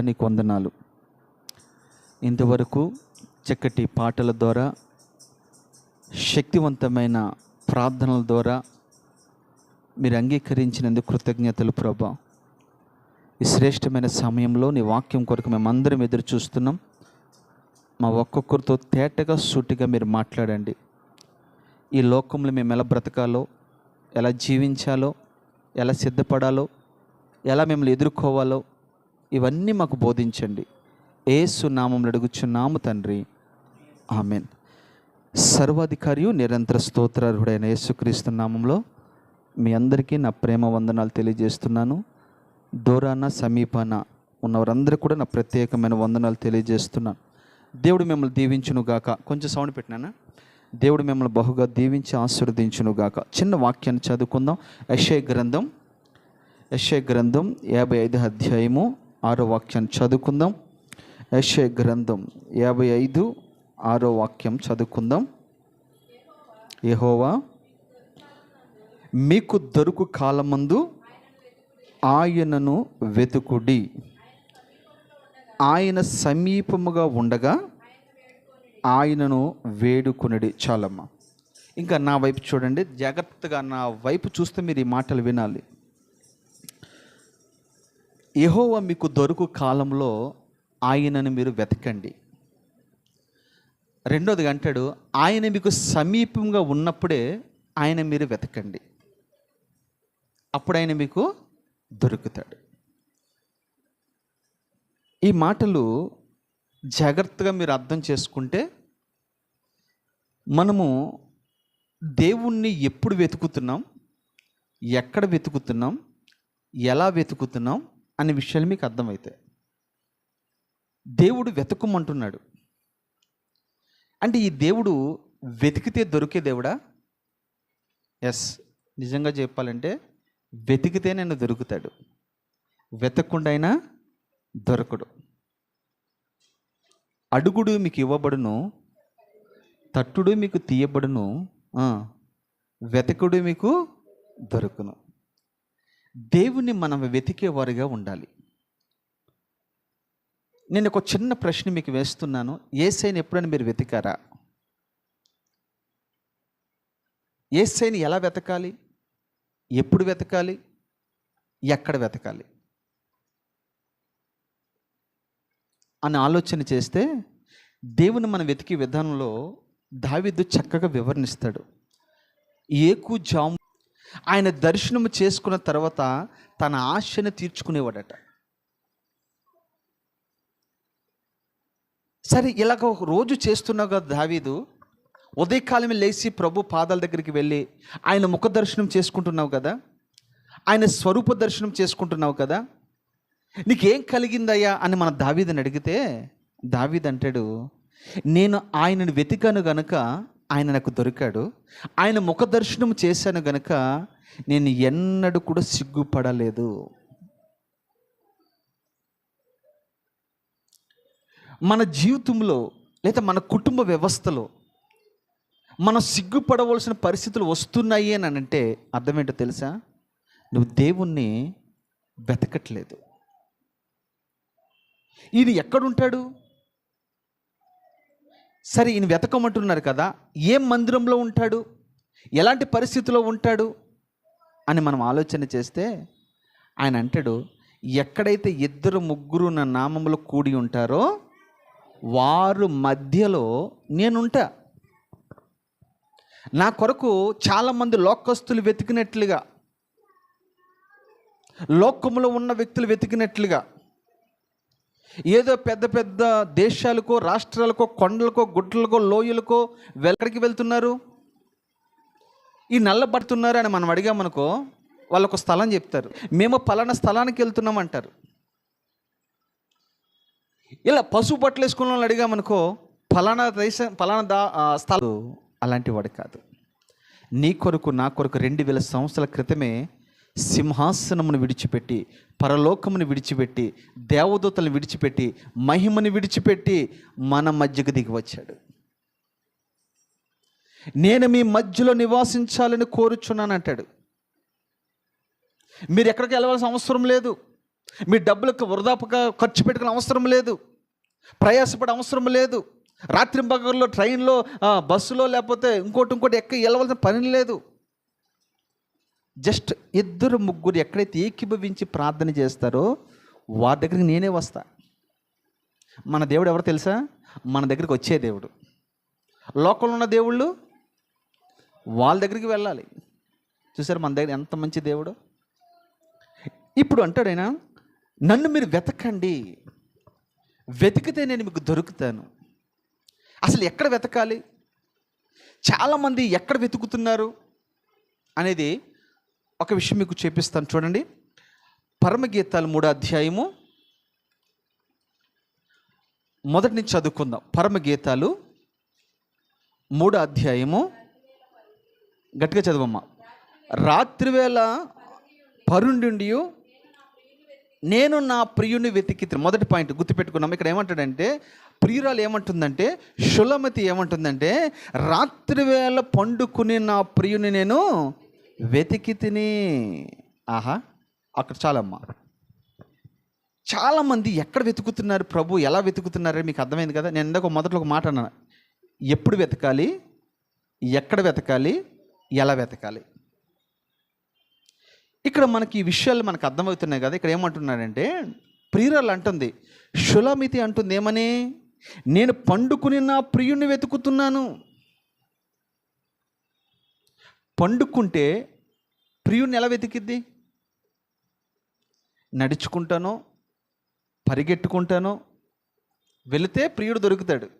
నీకు వందనాలు ఇంతవరకు చక్కటి పాటల ద్వారా శక్తివంతమైన ప్రార్థనల ద్వారా మీరు అంగీకరించినందుకు కృతజ్ఞతలు ప్రభా. ఈ శ్రేష్టమైన సమయంలో నీ వాక్యం కొరకు మేమందరం ఎదురు చూస్తున్నాం. మా ఒక్కొక్కరితో తేటగా సూటిగా మీరు మాట్లాడండి. ఈ లోకంలో మేము ఎలా బ్రతకాలో ఎలా జీవించాలో ఎలా సిద్ధపడాలో ఎలా మిమ్మల్ని ఎదుర్కోవాలో ఇవన్నీ మాకు బోధించండి. ఏసు నామంలో అడుగుచున్నాము తండ్రి. ఆమెన్. సర్వాధికారియు నిరంతర స్తోత్రార్హుడైన యేసుక్రీస్తు నామంలో మీ అందరికీ నా ప్రేమ వందనాలు తెలియజేస్తున్నాను. దూరాన సమీపాన ఉన్నవారందరూ కూడా నా ప్రత్యేకమైన వందనాలు తెలియజేస్తున్నాను. దేవుడు మిమ్మల్ని దీవించును గాక. కొంచెం సౌండ్ పెట్టినానా? దేవుడు మిమ్మల్ని బహుగా దీవించి ఆశీర్వదించును గాక. చిన్న వాక్యాన్ని చదువుకుందాం. యశయ గ్రంథం యశయ గ్రంథం యాభై ఐదు అధ్యాయము ఆరో వాక్యాన్ని చదువుకుందాం. యశయ గ్రంథం యాభై ఐదు ఆరో వాక్యం చదువుకుందాం. యహోవా మీకు దొరుకు కాలమందు ఆయనను వెతుకుడి. ఆయన సమీపముగా ఉండగా ఆయనను వేడుకునడి చాలమ్మ. ఇంకా నా వైపు చూడండి జాగ్రత్తగా నా వైపు చూస్తే మీరు ఈ మాటలు వినాలి. యహోవ మీకు దొరుకు కాలంలో ఆయనను మీరు వెతకండి. రెండోది అంటాడు ఆయన మీకు సమీపంగా ఉన్నప్పుడే ఆయన మీరు వెతకండి. అప్పుడు ఆయన మీకు దొరుకుతాడు. ఈ మాటలు జాగ్రత్తగా మీరు అర్థం చేసుకుంటే మనము దేవుణ్ణి ఎప్పుడు వెతుకుతున్నాం ఎక్కడ వెతుకుతున్నాం ఎలా వెతుకుతున్నాం అనే విషయాలు మీకు అర్థమవుతాయి దేవుడు వెతుకుమంటున్నాడు. అంటే ఈ దేవుడు వెతికితే దొరికే దేవుడా? ఎస్ నిజంగా చెప్పాలంటే వెతికితే నేను దొరుకుతాడు. వెతకకుండా అయినా దొరకడు. అడుగుడు మీకు ఇవ్వబడును తట్టుడు మీకు తీయబడును వెతకుడు మీకు దొరుకును. దేవుని మనం వెతికేవారుగా ఉండాలి. నేను ఒక చిన్న ప్రశ్న మీకు వేస్తున్నాను. ఏసైని ఎప్పుడైనా మీరు వెతికారా? ఏసైని ఎలా వెతకాలి? ఎప్పుడు వెతకాలి? ఎక్కడ వెతకాలి? అని ఆలోచన చేస్తే దేవుని మనం వెతికే విధానంలో దావిద్దు చక్కగా వివరణిస్తాడు. ఏకు జాము ఆయన దర్శనం చేసుకున్న తర్వాత తన ఆశను తీర్చుకునేవాడట. సరే ఇలాగ ఒక రోజు చేస్తున్నావు కదా దావీదు. ఉదయకాలమే లేచి ప్రభు పాదాల దగ్గరికి వెళ్ళి ఆయన ముఖ దర్శనం చేసుకుంటున్నావు కదా? ఆయన స్వరూప దర్శనం చేసుకుంటున్నావు కదా? నీకేం కలిగిందయ్యా అని మన దావీదని అడిగితే దావీద్ అంటాడు నేను ఆయనను వెతికాను గనుక ఆయన నాకు దొరికాడు. ఆయన ముఖ దర్శనం చేశాను గనక నేను ఎన్నడూ కూడా సిగ్గుపడలేదు. మన జీవితంలో లేదా మన కుటుంబ వ్యవస్థలో మనం సిగ్గుపడవలసిన పరిస్థితులు వస్తున్నాయి అని అంటే అర్థం ఏంటో తెలుసా? నువ్వు దేవుణ్ణి వెతకట్లేదు. ఇది ఎక్కడుంటాడు? సరే ఈయన వెతకమంటున్నారు కదా ఏం మందిరంలో ఉంటాడు? ఎలాంటి పరిస్థితిలో ఉంటాడు? అని మనం ఆలోచన చేస్తే ఆయన అంటాడు ఎక్కడైతే ఇద్దరు ముగ్గురు నా నామంలో కూడి ఉంటారో వారు మధ్యలో నేనుంటా. నా కొరకు చాలామంది లోకస్తులు వెతికినట్లుగా లోకములో ఉన్న వ్యక్తులు వెతికినట్లుగా ఏదో పెద్ద పెద్ద దేశాలకో రాష్ట్రాలకో కొండలకో గుట్టలకో లోయలకో వెక్కడికి వెళ్తున్నారు? ఈ నల్లబడుతున్నారు అని మనం అడిగామనుకో వాళ్ళు ఒక స్థలం చెప్తారు. మేము పలానా స్థలానికి వెళ్తున్నాం అంటారు. ఇలా పశువు బట్టలు వేసుకున్న వాళ్ళు అడిగామనుకో ఫలానా దేశం ఫలానా దా స్థలం. అలాంటి వాడు కాదు. నీ కొరకు నా కొరకు రెండు వేల సంవత్సరాల క్రితమే సింహాసనమును విడిచిపెట్టి పరలోకమును విడిచిపెట్టి దేవదూతలను విడిచిపెట్టి మహిమను విడిచిపెట్టి మన మధ్యకు దిగి వచ్చాడు. నేను మీ మధ్యలో నివాసించాలని కోరుచున్నాను అంటాడు. మీరు ఎక్కడికి వెళ్ళవలసిన అవసరం లేదు. మీ డబ్బులకు వృధాపుగా ఖర్చు పెట్టుకునే అవసరం లేదు. ప్రయాసపడే అవసరం లేదు. రాత్రి పగల్లో ట్రైన్లో బస్సులో లేకపోతే ఇంకోటి ఇంకోటి ఎక్క వెళ్ళవలసిన పని లేదు. జస్ట్ ఇద్దరు ముగ్గురు ఎక్కడైతే ఏకీభవించి ప్రార్థన చేస్తారో వారి దగ్గరికి నేనే వస్తా. మన దేవుడు ఎవరు తెలుసా? మన దగ్గరికి వచ్చే దేవుడు. లోకంలో ఉన్న దేవుళ్ళు వాళ్ళ దగ్గరికి వెళ్ళాలి. చూసారు మన దగ్గర ఎంత మంచి దేవుడు? ఇప్పుడు అంటాడు ఆయన నన్ను మీరు వెతకండి. వెతికితే నేను మీకు దొరుకుతాను. అసలు ఎక్కడ వెతకాలి? చాలామంది ఎక్కడ వెతుకుతున్నారు? అనేది ఒక విషయం మీకు చేపిస్తాను. చూడండి. పరమగీతాలు మూడో అధ్యాయము మొదటి నుంచి చదువుకుందాం. పరమగీతాలు మూడో అధ్యాయము గట్టిగా చదవమ్మా. రాత్రివేళ పరుండి నేను నా ప్రియుని వెతికి మొదటి పాయింట్ గుర్తుపెట్టుకున్నాం. ఇక్కడ ఏమంటాడంటే ప్రియురాలు ఏమంటుందంటే షులమతి ఏమంటుందంటే రాత్రివేళ పండుకుని నా ప్రియుని నేను వెతికి తిని ఆహా అక్కడ చాలమ్మా. చాలామంది ఎక్కడ వెతుకుతున్నారు ప్రభు ఎలా వెతుకుతున్నారో మీకు అర్థమైంది కదా? నేను ఇందాక మొదట్లో ఒక మాట అన్నాను. ఎప్పుడు వెతకాలి? ఎక్కడ వెతకాలి? ఎలా వెతకాలి? ఇక్కడ మనకి ఈ విషయాలు మనకు అర్థమవుతున్నాయి కదా. ఇక్కడ ఏమంటున్నాడంటే ప్రియురాలు అంటుంది షులమితి అంటుంది ఏమని? నేను పండుకుని నా ప్రియుణ్ణి వెతుకుతున్నాను. పండుకుంటే ప్రియుని ఎలా వెతికిద్ది? నడుచుకుంటానో పరిగెట్టుకుంటానో వెళితే ప్రియుడు దొరుకుతాడు.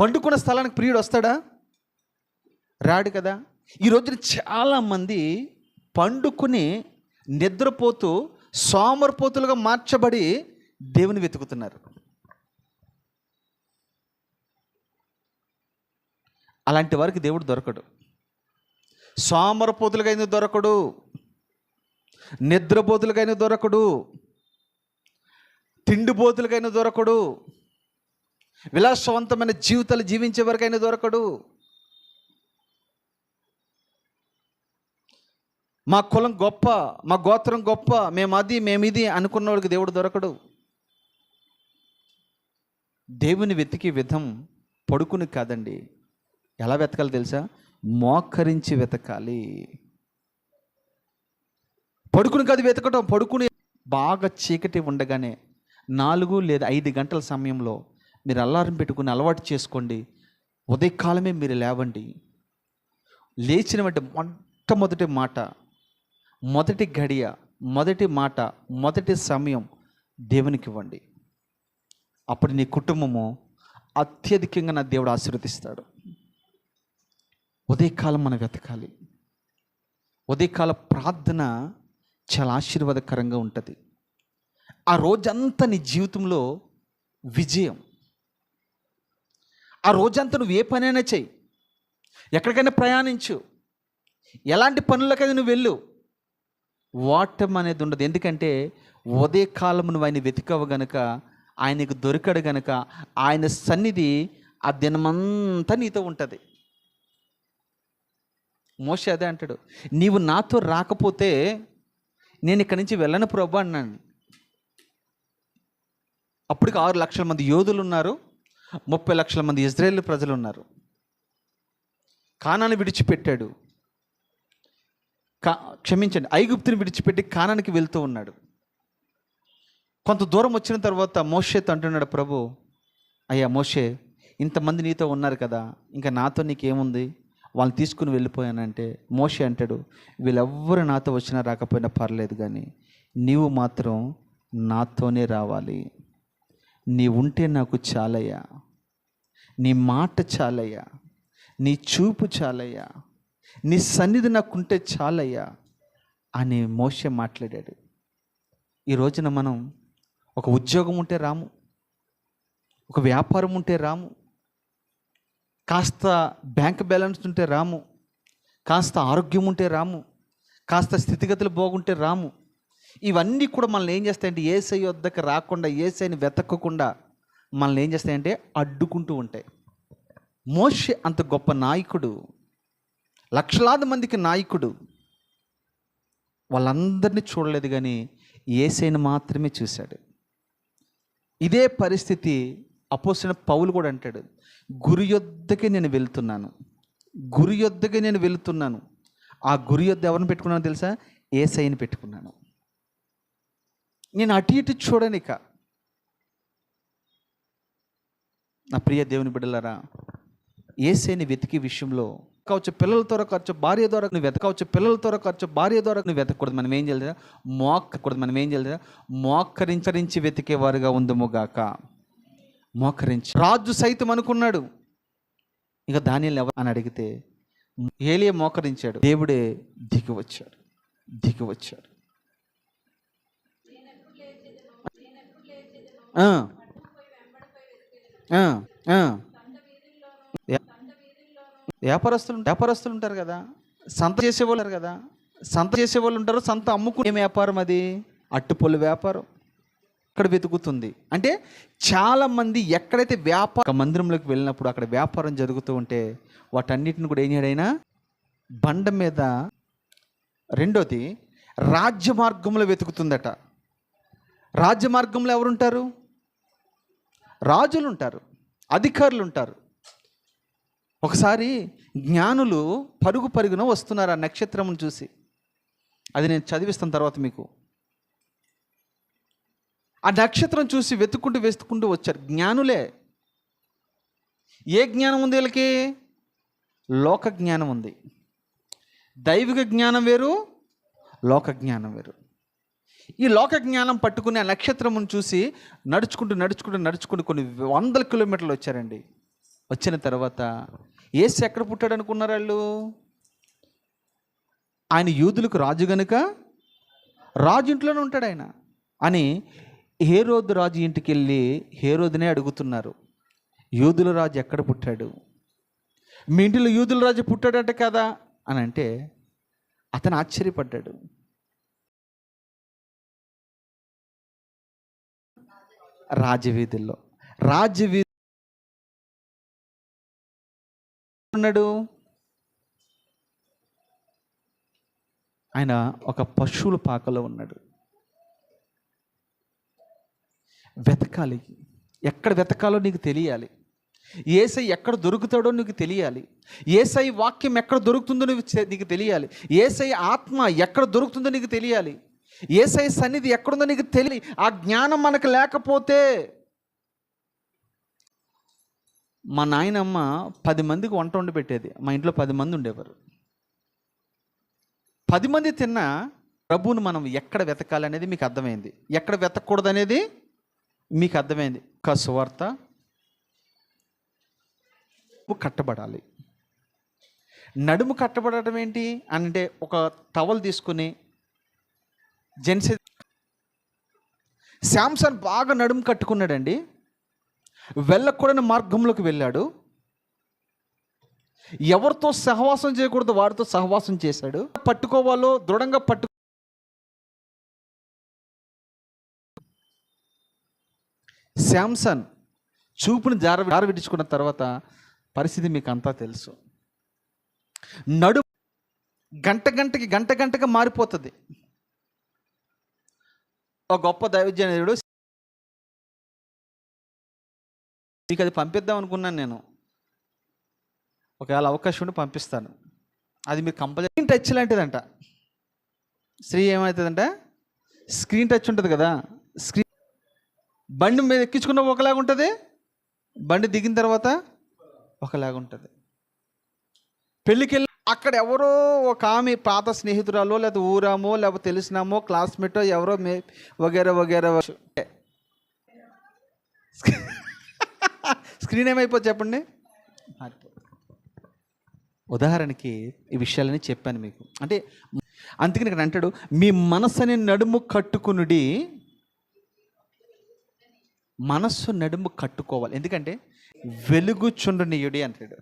పండుకున్న స్థలానికి ప్రియుడు వస్తాడా? రాడు కదా. ఈ రోజున చాలామంది పండుకుని నిద్రపోతూ సోమరపోతులుగా మార్చబడి దేవుని వెతుకుతున్నారు. అలాంటి వారికి దేవుడు దొరకడు. సోమరపోతులుగా దొరకడు నిద్రపోతులుగైన దొరకడు తిండిపోతులుగైన దొరకడు విలాసవంతమైన జీవితాలు జీవించే వరకైనా దొరకడు. మా కులం గొప్ప మా గోత్రం గొప్ప మేము అది మేము ఇది అనుకున్న వాళ్ళకి దేవుడు దొరకడు. దేవుని వెతికే విధం పడుకుని కాదండి. ఎలా వెతకాలి తెలుసా? మోకరించి వెతకాలి. పడుకుని కాదు వెతకటం పడుకుని బాగా చీకటి ఉండగానే నాలుగు లేదా ఐదు గంటల సమయంలో మీరు అల్లారం పెట్టుకుని అలవాటు చేసుకోండి. ఉదయకాలమే మీరు లేవండి. లేచిన వెంట మొట్టమొదటి మాట మొదటి గడియ మొదటి మాట మొదటి సమయం దేవునికి ఇవ్వండి. అప్పుడు నీ కుటుంబము అత్యధికంగా నా దేవుడు ఆశీర్వదిస్తాడు. ఉదయకాలం మనం వెతకాలి. ఉదయకాల ప్రార్థన చాలా ఆశీర్వాదకరంగా ఉంటుంది. ఆ రోజంతా నీ జీవితంలో విజయం. ఆ రోజంతా నువ్వు ఏ పనైనా చెయ్యి. ఎక్కడికైనా ప్రయాణించు. ఎలాంటి పనులకైనా నువ్వు వెళ్ళు. వాటం అనేది ఉండదు. ఎందుకంటే ఉదయకాలం నువ్వు ఆయన వెతికవ గనుక ఆయనకు దొరికాడు గనుక ఆయన సన్నిధి ఆ దినమంతా నీతో ఉంటుంది. మోషే అదే అంటాడు నీవు నాతో రాకపోతే నేను ఇక్కడి నుంచి వెళ్ళను ప్రభు అన్నాను అప్పటికి ఆరు లక్షల మంది యోధులు ఉన్నారు ముప్పై లక్షల మంది ఇజ్రాయేల్ ప్రజలు ఉన్నారు. కానాన్ని విడిచిపెట్టాడు. కా క్షమించండి ఐగుప్తుని విడిచిపెట్టి కానానికి వెళ్తూ ఉన్నాడు. కొంత దూరం వచ్చిన తర్వాత మోషేతో అంటున్నాడు ప్రభు అయ్యా మోషే ఇంతమంది నీతో ఉన్నారు కదా ఇంకా నాతో నీకేముంది? వాళ్ళని తీసుకుని వెళ్ళిపోయానంటే మోషే అంటాడు వీళ్ళెవ్వరు నాతో వచ్చినా రాకపోయినా పర్లేదు కానీ నీవు మాత్రం నాతోనే రావాలి. నీ ఉంటే నాకు చాలయ్యా. నీ మాట చాలయ్యా. నీ చూపు చాలయ్యా. నీ సన్నిధి నాకుంటే చాలయ్యా అని మోషే మాట్లాడాడు. ఈ రోజున మనం ఒక ఉద్యోగం ఉంటే రాము ఒక వ్యాపారం ఉంటే రాము కాస్త బ్యాంక్ బ్యాలెన్స్ ఉంటే రాము కాస్త ఆరోగ్యం ఉంటే రాము కాస్త స్థితిగతులు బాగుంటే రాము. ఇవన్నీ కూడా మనల్ని ఏం చేస్తాయంటే ఏసై వద్దకు రాకుండా ఏసైని వెతకకుండా మనల్ని ఏం చేస్తాయంటే అడ్డుకుంటూ ఉంటాయి. మోషే అంత గొప్ప నాయకుడు లక్షలాది మందికి నాయకుడు. వాళ్ళందరినీ చూడలేదు కానీ ఏసైని మాత్రమే చూశాడు. ఇదే పరిస్థితి అపోసిన పౌలు కూడా అంటాడు గురి యొద్దకే నేను వెళ్తున్నాను. గురి యొద్దకే నేను వెళుతున్నాను. ఆ గురి యొద్ద ఎవరిని పెట్టుకున్నాను తెలుసా? ఏసైని పెట్టుకున్నాను. నేను అటు ఇటు చూడనిక నా ప్రియ దేవుని బిడ్డలారా ఏసైని వెతికి విషయంలో కావచ్చు పిల్లల ద్వారా ఖర్చు భార్య ద్వారా నువ్వు వెతకవచ్చు పిల్లల ద్వారా ఖర్చు భార్య ద్వారా నువ్వు వెతకూడదు మనం ఏం చేయాలి మోక్కకూడదు మనం ఏం చేయాలి మోక్కరించరించి వెతికేవారుగా ఉందముగాక మోకరించి రాజు సైతం అనుకున్నాడు. ఇక దానిని ఎవరు అని అడిగితే ఏలియా మోకరించాడు. దేవుడే దిగి వచ్చాడు. దిగి వచ్చాడు. వ్యాపారస్తులు వ్యాపారస్తులు ఉంటారు కదా. సంత చేసేవాళ్ళు కదా. సంత చేసేవాళ్ళు ఉంటారు సంత అమ్ముకునే వ్యాపారం అది. అట్టుపొల్లు వ్యాపారం. ఇక్కడ వెతుకుతుంది? అంటే చాలామంది ఎక్కడైతే వ్యాపార మందిరంలోకి వెళ్ళినప్పుడు అక్కడ వ్యాపారం జరుగుతూ ఉంటే వాటన్నిటిని కూడా ఏం చేయడైనా బండ మీద రెండోది రాజ్య మార్గంలో వెతుకుతుందట. రాజ్య మార్గంలో ఎవరుంటారు? రాజులు ఉంటారు అధికారులు ఉంటారు ఒకసారి జ్ఞానులు పరుగు పరుగున వస్తున్నారు ఆ నక్షత్రమును చూసి. అది నేను చదివిస్తాను తర్వాత మీకు. ఆ నక్షత్రం చూసి వెతుక్కుంటూ వెతుక్కుంటూ వచ్చారు. జ్ఞానులే. ఏ జ్ఞానం ఉంది వీళ్ళకి? లోక జ్ఞానం ఉంది. దైవిక జ్ఞానం వేరు లోక జ్ఞానం వేరు. ఈ లోక జ్ఞానం పట్టుకుని ఆ నక్షత్రమును చూసి నడుచుకుంటూ నడుచుకుంటూ నడుచుకుంటూ కొన్ని వందల కిలోమీటర్లు వచ్చారండి. వచ్చిన తర్వాత ఏసు ఎక్కడ పుట్టాడు అనుకున్నారు వాళ్ళు? ఆయన యూదులకు రాజు గనుక? రాజు ఇంట్లోనే ఉంటాడు ఆయన. అని హేరోదు రాజు ఇంటికి వెళ్ళి హేరోదునే అడుగుతున్నారు. యూదుల రాజు ఎక్కడ పుట్టాడు? మీ ఇంటిలో యూదుల రాజు పుట్టాడట కదా? అని అంటే అతను ఆశ్చర్యపడ్డాడు. రాజవీధుల్లో. రాజవీధి ఉన్నాడు. ఆయన ఒక పశువుల పాకలో ఉన్నాడు. వెతకాలి. ఎక్కడ వెతకాలో నీకు తెలియాలి. ఏసై ఎక్కడ దొరుకుతాడో నీకు తెలియాలి. ఏసై వాక్యం ఎక్కడ దొరుకుతుందో నీకు నీకు తెలియాలి. ఏసై ఆత్మ ఎక్కడ దొరుకుతుందో నీకు తెలియాలి. ఏసై సన్నిధి ఎక్కడుందో నీకు తెలియాలి. ఆ జ్ఞానం మనకు లేకపోతే మా నాయనమ్మ పది మందికి వంట వండి పెట్టేది. మా ఇంట్లో పది మంది ఉండేవారు. పది మంది తిన్న ప్రభువును మనం ఎక్కడ వెతకాలనేది మీకు అర్థమైంది. ఎక్కడ వెతకూడదనేది అనేది మీకు అర్థమైంది. ఒక సువార్త కట్టబడాలి. నడుము కట్టబడటం ఏంటి? అంటే ఒక టవల్ తీసుకుని జెంట్స్ శాంసన్ బాగా నడుము కట్టుకున్నాడండి. వెళ్ళకూడని మార్గంలోకి వెళ్ళాడు. ఎవరితో సహవాసం చేయకూడదు వారితో సహవాసం చేశాడు. పట్టుకోవాలో దృఢంగా పట్టు శాంసన్ చూపుని జార జారవిడించుకున్న తర్వాత పరిస్థితి మీకు అంతా తెలుసు. నడు గంట గంటకి గంట గంటగా మారిపోతుంది. ఒక గొప్ప దైవజనుడు మీకు అది పంపిద్దాం అనుకున్నాను నేను. ఒకవేళ అవకాశం ఉంటే పంపిస్తాను. అది మీరు కంపల్సరీ టచ్ లాంటిదంట. స్త్రీ ఏమవుతుందంట స్క్రీన్ టచ్ ఉంటుంది కదా. స్క్రీన్ బండి మీద ఎక్కించుకున్న ఒకలాగా ఉంటుంది? బండి దిగిన తర్వాత ఒకలాగా ఉంటుంది. పెళ్ళికి వెళ్ళి అక్కడ ఎవరో ఒక ఆమె పాత స్నేహితురాలో లేకపోతే ఊరామో లేకపోతే తెలిసినామో క్లాస్మేటో ఎవరో మే వగేరా వగేరా స్క్రీన్ ఏమైపోతుంది చెప్పండి? ఉదాహరణకి ఈ విషయాలని చెప్పాను మీకు. అంటే అందుకని ఇక్కడ అంటాడు మీ మనసుని నడుము కట్టుకునుడి మనస్సు నడుము కట్టుకోవాలి. ఎందుకంటే వెలుగుచుండనీయుడి అంటాడు.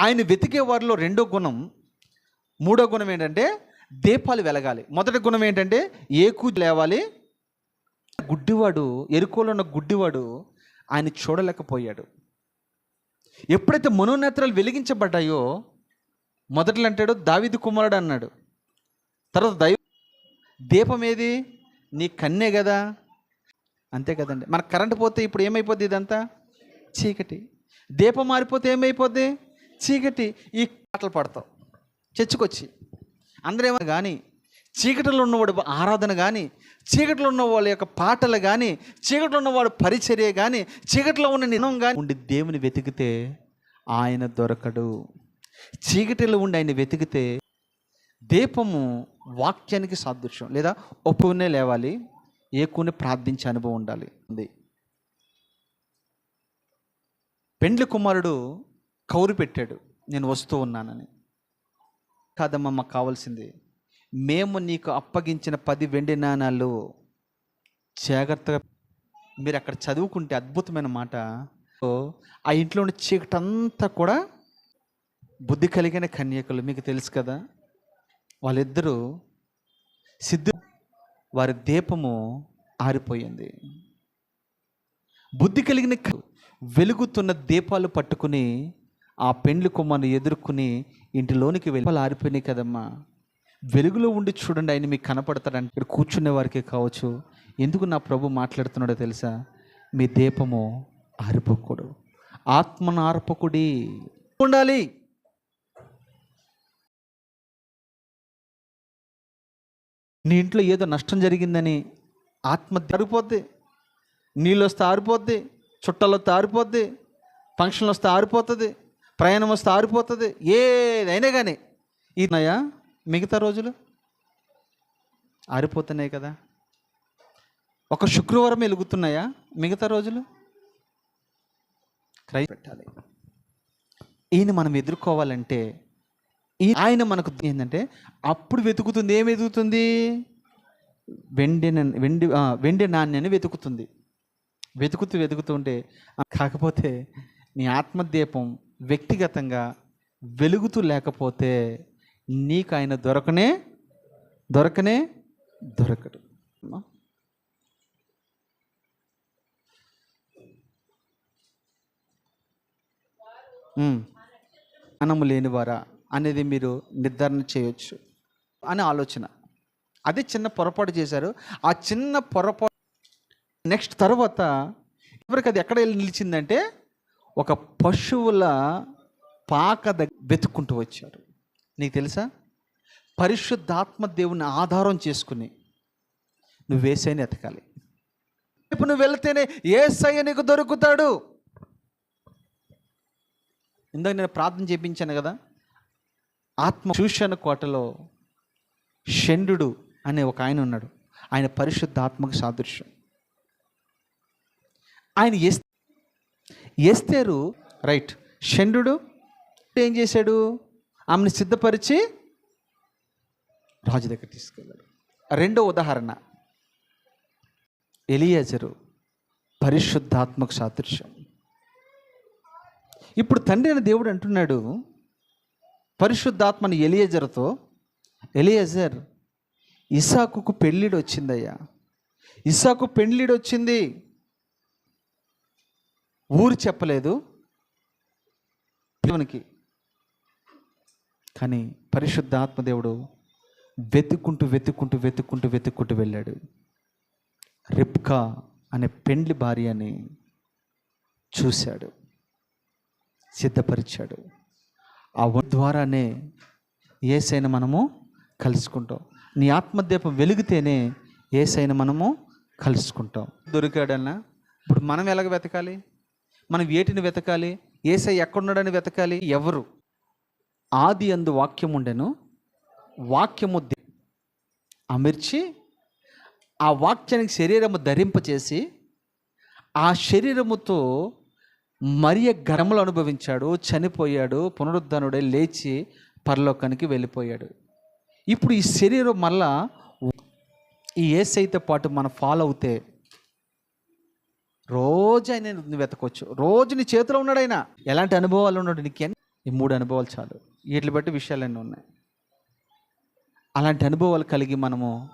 ఆయన వెతికే వారిలో రెండో గుణం మూడో గుణం ఏంటంటే దీపాలు వెలగాలి. మొదటి గుణం ఏంటంటే ఏకు లేవాలి? గుడ్డివాడు ఎరుకోలో ఉన్న గుడ్డివాడు ఆయన చూడలేకపోయాడు. ఎప్పుడైతే మనోనేత్రాలు వెలిగించబడ్డాయో మొదట్లో అంటాడు దావిది కుమారుడు అన్నాడు. తర్వాత దైవ దీపం ఏది? నీ కన్నే కదా అంతే కదండి. మన కరెంట్ పోతే ఇప్పుడు ఏమైపోద్ది ఇదంతా? చీకటి. దీపం మారిపోతే ఏమైపోద్ది? చీకటి. ఈ పాటలు పడతావు చర్చకొచ్చి. అందరేమో కానీ చీకటిలో ఉన్నవాడు ఆరాధన కానీ చీకటిలో ఉన్న వాళ్ళ యొక్క పాటలు కానీ చీకటిలో ఉన్నవాడు పరిచర్య కానీ చీకటిలో ఉన్న నినం కానీ ఉండి దేవుని వెతికితే ఆయన దొరకడు. చీకటిలో ఉండి ఆయన వెతికితే దీపము వాక్యానికి సాదృశ్యం లేదా ఒప్పునే లేవాలి. ఏకుని ప్రార్థించే అనుభవం ఉండాలి. ఉంది. పెండ్లి కుమారుడు కౌరు పెట్టాడు. నేను వస్తూ ఉన్నానని. కాదమ్మా మాకు కావాల్సింది మేము నీకు అప్పగించిన పది వెండి నాణాలు జాగ్రత్తగా మీరు అక్కడ చదువుకుంటే అద్భుతమైన మాట. ఓ, ఆ ఇంట్లో ఉన్న చీకటంతా కూడా బుద్ధి కలిగిన కన్యకులు మీకు తెలుసు కదా? వాళ్ళిద్దరూ సిద్ధు వారి దీపము ఆరిపోయింది. బుద్ధి కలిగిన వెలుగుతున్న దీపాలు పట్టుకుని ఆ పెండ్లి కొమ్మను ఎదుర్కొని ఇంటిలోనికి వెళ్ళి ఆరిపోయినాయి కదమ్మా. వెలుగులో ఉండి చూడండి ఆయన మీకు కనపడతాడంటే ఇక్కడ కూర్చునే వారికి కావచ్చు. ఎందుకు నా ప్రభు మాట్లాడుతున్నాడో తెలుసా? మీ దీపము ఆరిపోకూడదు. ఆత్మను ఆర్పకుడి. ఉండాలి. నీ ఇంట్లో ఏదో నష్టం జరిగిందని ఆత్మ ఆరిపోద్ది నీళ్ళు వస్తే ఆరిపోద్ది చుట్టాలు వస్తే ఆరిపోద్ది ఫంక్షన్లు వస్తే ఆరిపోతుంది ప్రయాణం వస్తే ఆరిపోతుంది ఏదైనా కానీ ఇదన్నాయా మిగతా రోజులు? ఆరిపోతున్నాయి కదా. ఒక శుక్రవారం వెలుగుతున్నాయా? మిగతా రోజులు? క్రై పెట్టాలి. ఈయన మనం ఎదుర్కోవాలంటే ఈ ఆయన మనకు ఏంటంటే అప్పుడు వెతుకుతుంది ఏం వెతుకుతుంది? వెండి వెండి వెండి నాణ్యని వెతుకుతుంది. వెతుకుతూ వెతుకుతుంటే కాకపోతే నీ ఆత్మదీపం వ్యక్తిగతంగా వెలుగుతూ లేకపోతే నీకు ఆయన దొరకనే దొరకనే దొరకడు. మనము లేనివారా? అనేది మీరు నిర్ధారణ చేయొచ్చు అని ఆలోచన. అదే చిన్న పొరపాటు చేశారు. ఆ చిన్న పొరపాటు నెక్స్ట్ తర్వాత ఎవరికి అది ఎక్కడ వెళ్ళి నిలిచిందంటే ఒక పశువుల పాక దగ్గర వెతుక్కుంటూ వచ్చారు. నీకు తెలుసా? పరిశుద్ధాత్మ దేవుని ఆధారం చేసుకుని నువ్వు వేసైనా ఎతకాలి రేపు నువ్వు వెళ్తేనే సయ్య నీకు దొరుకుతాడు. ఇందాక నేను ప్రార్థన చేపించాను కదా? ఆత్మ చూశాను కోటలో షండు అనే ఒక ఆయన ఉన్నాడు. ఆయన పరిశుద్ధ ఆత్మకు సాదృశ్యం. ఆయన ఎస్తేరు రైట్ షండు ఏం చేశాడు? ఆమెను సిద్ధపరిచి రాజు దగ్గర తీసుకెళ్ళాడు. రెండో ఉదాహరణ. ఎలియాజరు పరిశుద్ధాత్మక సాదృశ్యం. ఇప్పుడు తండ్రి అయిన దేవుడు అంటున్నాడు పరిశుద్ధాత్మని ఎలియజర్తో ఎలియజర్ ఇసాకుకు పెళ్ళిడు వచ్చిందయ్యా ఇసాకు పెళ్ళిడు వచ్చింది ఊరు చెప్పలేదు. దేవునికి. కానీ పరిశుద్ధాత్మ దేవుడు వెతుక్కుంటూ వెతుక్కుంటూ వెతుక్కుంటూ వెతుక్కుంటూ వెళ్ళాడు. రిప్కా అనే పెండ్లి భార్యని చూశాడు. సిద్ధపరిచాడు. ఆ వ- ద్వారానే ఏసైన మనము కలుసుకుంటాం. నీ ఆత్మదీపం వెలిగితేనే ఏసైన మనము కలుసుకుంటాం. దొరికాడన్నా ఇప్పుడు మనం ఎలాగ వెతకాలి? మనం వేటిని వెతకాలి? ఏసై ఎక్కడున్నాడని వెతకాలి? ఎవరు? ఆది అందు వాక్యం ఉండెను. వాక్యము అమర్చి ఆ వాక్యానికి శరీరము ధరింపచేసి ఆ శరీరముతో మరియ గరములు అనుభవించాడు చనిపోయాడు పునరుద్ధనుడై లేచి పరలోకానికి వెళ్ళిపోయాడు. ఇప్పుడు ఈ శరీరం మళ్ళా ఈ ఏసైతో పాటు మనం ఫాలో అవుతే రోజు ఆయన నువ్వు వెతకొచ్చు. రోజు నీ చేతిలో ఉన్నాడు ఆయన. ఎలాంటి అనుభవాలు ఉన్నాడు నీకు? ఈ మూడు అనుభవాలు చాలు. వీటిని బట్టి విషయాలన్నీ ఉన్నాయి. అలాంటి అనుభవాలు కలిగి మనము